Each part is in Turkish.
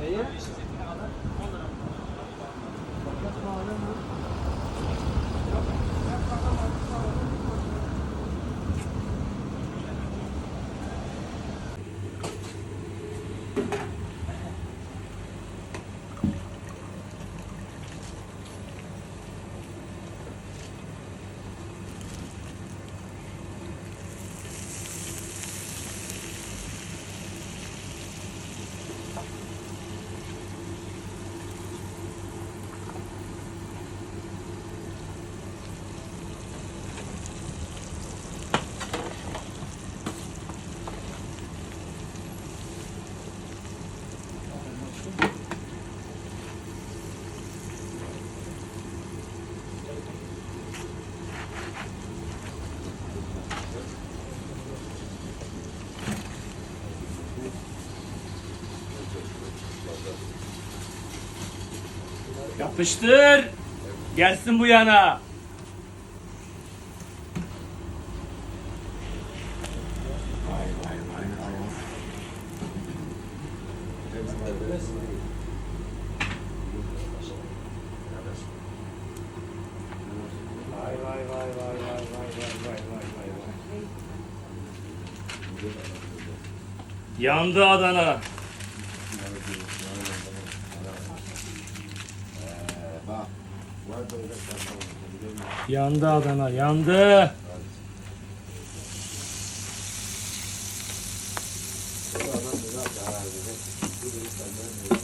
Neye? Yapıştır. Gelsin bu yana. Vay vay Yandı Adana, yandı. Biraz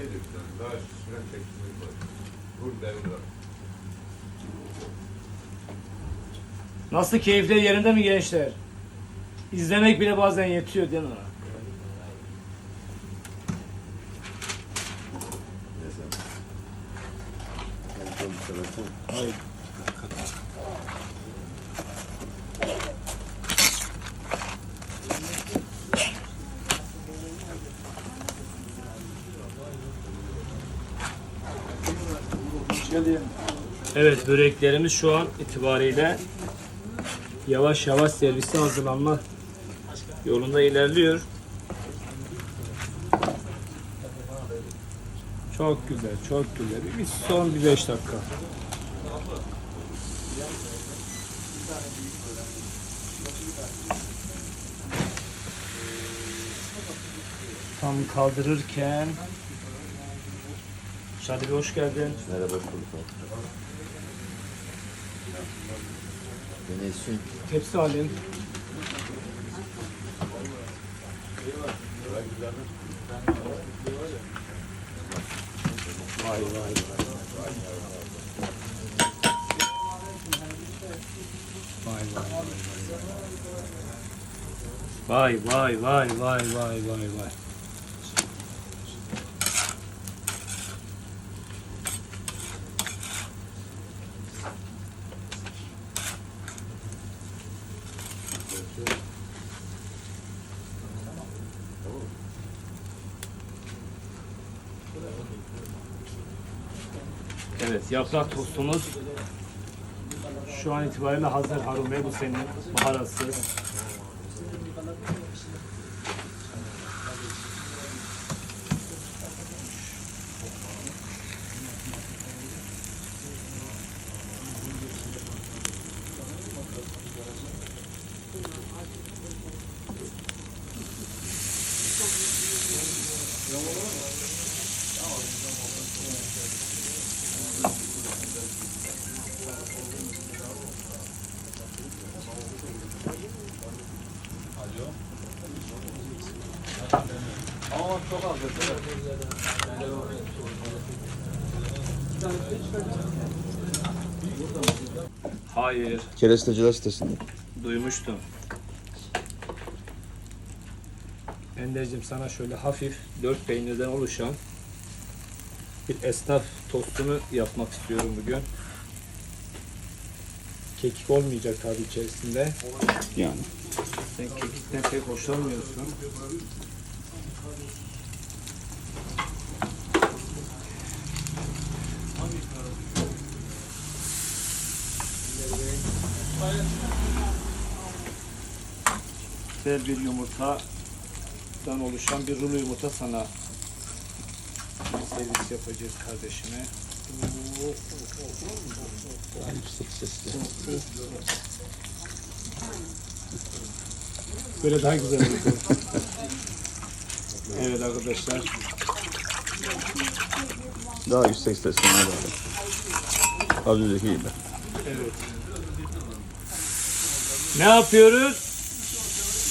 şey. Daha süren çektiğimiz var. Vur devir var. Nasıl keyifler yerinde mi gençler? İzlemek bile bazen yetiyor değil mi? Evet böreklerimiz şu an itibariyle yavaş yavaş servise hazırlanma yolunda ilerliyor. Çok güzel, çok güzel. Bir son bir beş dakika. Tam kaldırırken Şadi Bey hoş geldin. Merhaba Kulüp Denesin. Tepsi alayım. Vay vay vay. Vay vay vay vay vay vay vay vay. Evet yaprak tostumuz şu an itibariyle hazır Harun Bey bu senin baharatsız. Hayır, Keresteciler sitesinde. duymuştum. Ender'cim sana şöyle hafif dört peynirden oluşan bir esnaf tostunu yapmak istiyorum bugün. Kekik olmayacak tabii içerisinde. Yani. Sen kekikten pek hoşlanmıyorsun. Güzel bir yumurtadan oluşan bir rulo yumurta sana servis yapacağız kardeşime. Böyle daha güzel oldu. evet arkadaşlar. Daha yüksek abi. Az önceki gibi. Evet. Ne yapıyoruz?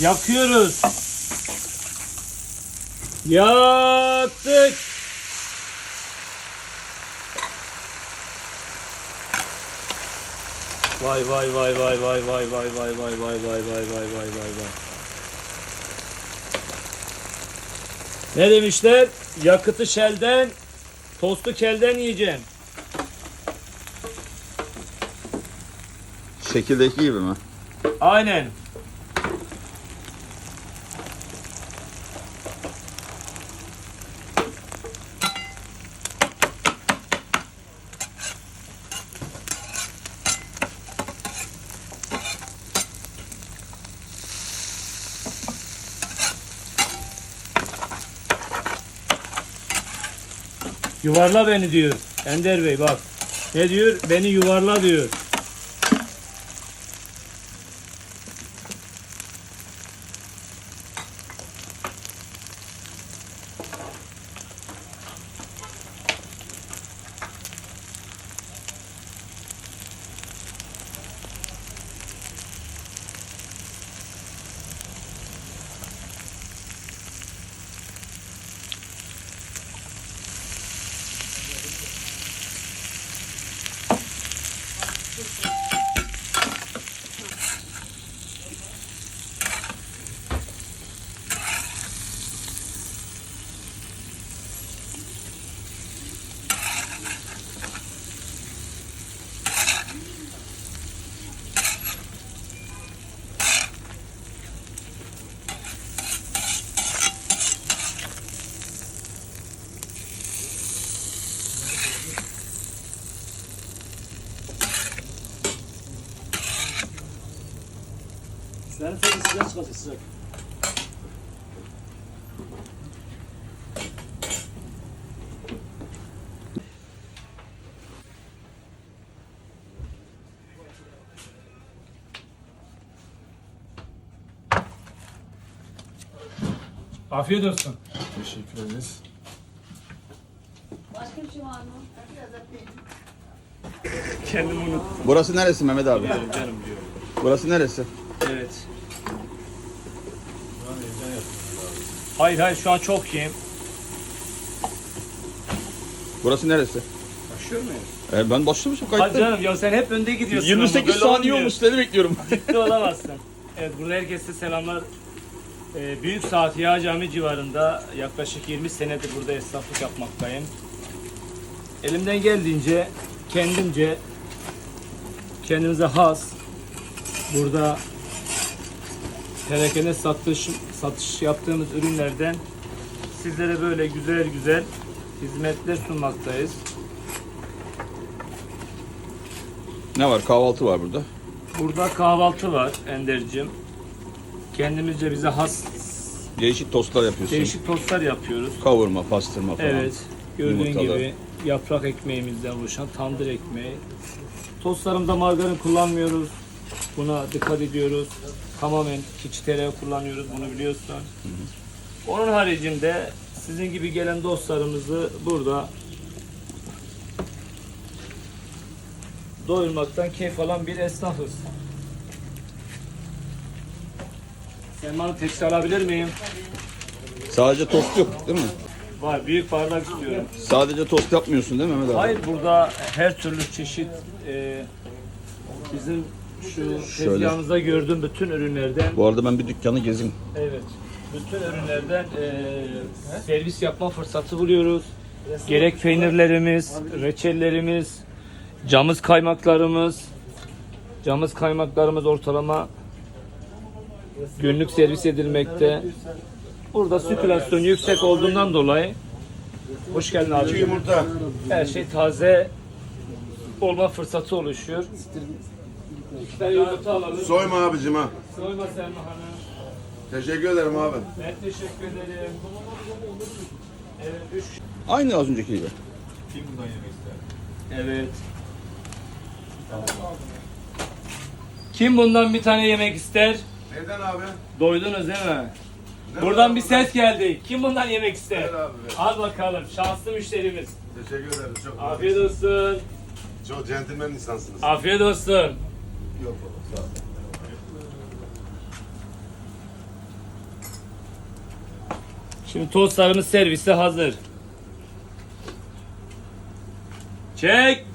Yakıyoruz. Yaktık. Vay vay vay vay vay vay vay vay vay vay vay vay vay vay vay vay. Ne demişler? Yakıtı şelden, tostu kelden yiyeceksin. Şekildeki gibi mi? Aynen. Yuvarla beni diyor. Ender Bey bak. Ne diyor? Beni yuvarla diyor. Senin senin sıcak sıcak. Afiyet olsun. Teşekkür ederiz. Başka bir şey var mı? Kendimi unuttum. Burası neresi Mehmet abi? Canım diyor. Burası neresi? Evet. Hayır hayır şu an çok iyiyim. Burası neresi? Yaşıyor muyuz? E, ben başlamışım Hadi kayıtta. canım ya sen hep önde gidiyorsun. 28 ama saniye olmuş seni bekliyorum. Ciddi olamazsın. Evet burada herkese selamlar. Ee, Büyük Saat Yağ Cami civarında yaklaşık 20 senedir burada esnaflık yapmaktayım. Elimden geldiğince kendimce kendimize has burada perakende satış satış yaptığımız ürünlerden sizlere böyle güzel güzel hizmetler sunmaktayız. ne var? Kahvaltı var burada. Burada kahvaltı var Ender'cim. Kendimizce bize has Değişik tostlar yapıyorsun. değişik tostlar yapıyoruz. Kavurma, pastırma falan. Evet. Gördüğün Yumurtalı. gibi yaprak ekmeğimizden oluşan tandır ekmeği. Tostlarımızda margarin kullanmıyoruz. Buna dikkat ediyoruz. Tamamen keçi kullanıyoruz. Bunu biliyorsun. Onun haricinde sizin gibi gelen dostlarımızı burada doyurmaktan keyif alan bir esnafız. Sen bana tepsi alabilir miyim? Sadece tost yok değil mi? Var büyük bardak istiyorum. Sadece tost yapmıyorsun değil mi Mehmet abi? Hayır burada her türlü çeşit e, bizim şu Şöyle. tezgahımızda gördüğüm bütün ürünlerden Bu arada ben bir dükkanı gezeyim. evet bütün ürünlerden e, servis yapma fırsatı buluyoruz. Gerek peynirlerimiz, reçellerimiz, camız kaymaklarımız, camız kaymaklarımız ortalama günlük servis edilmekte. Burada sirkülasyon yüksek olduğundan dolayı hoş geldin abi. Her şey taze olma fırsatı oluşuyor. İki tane yumurta alalım. Soyma abicim ha. Soyma Selma Hanım. Teşekkür ederim abi. Ben teşekkür ederim. Evet, üç. Aynı az önceki gibi. Evet. Kim bundan bir tane yemek ister? Neden abi? Doydunuz değil mi? Ne Buradan bir ses geldi. Kim bundan yemek ister? Ver abi ver. Al bakalım. Şanslı müşterimiz. Teşekkür ederim. Çok Afiyet olsun. Çok centilmen insansınız. Afiyet olsun. Yok baba sağ ol. Şimdi tostlarımız servise hazır. Çek.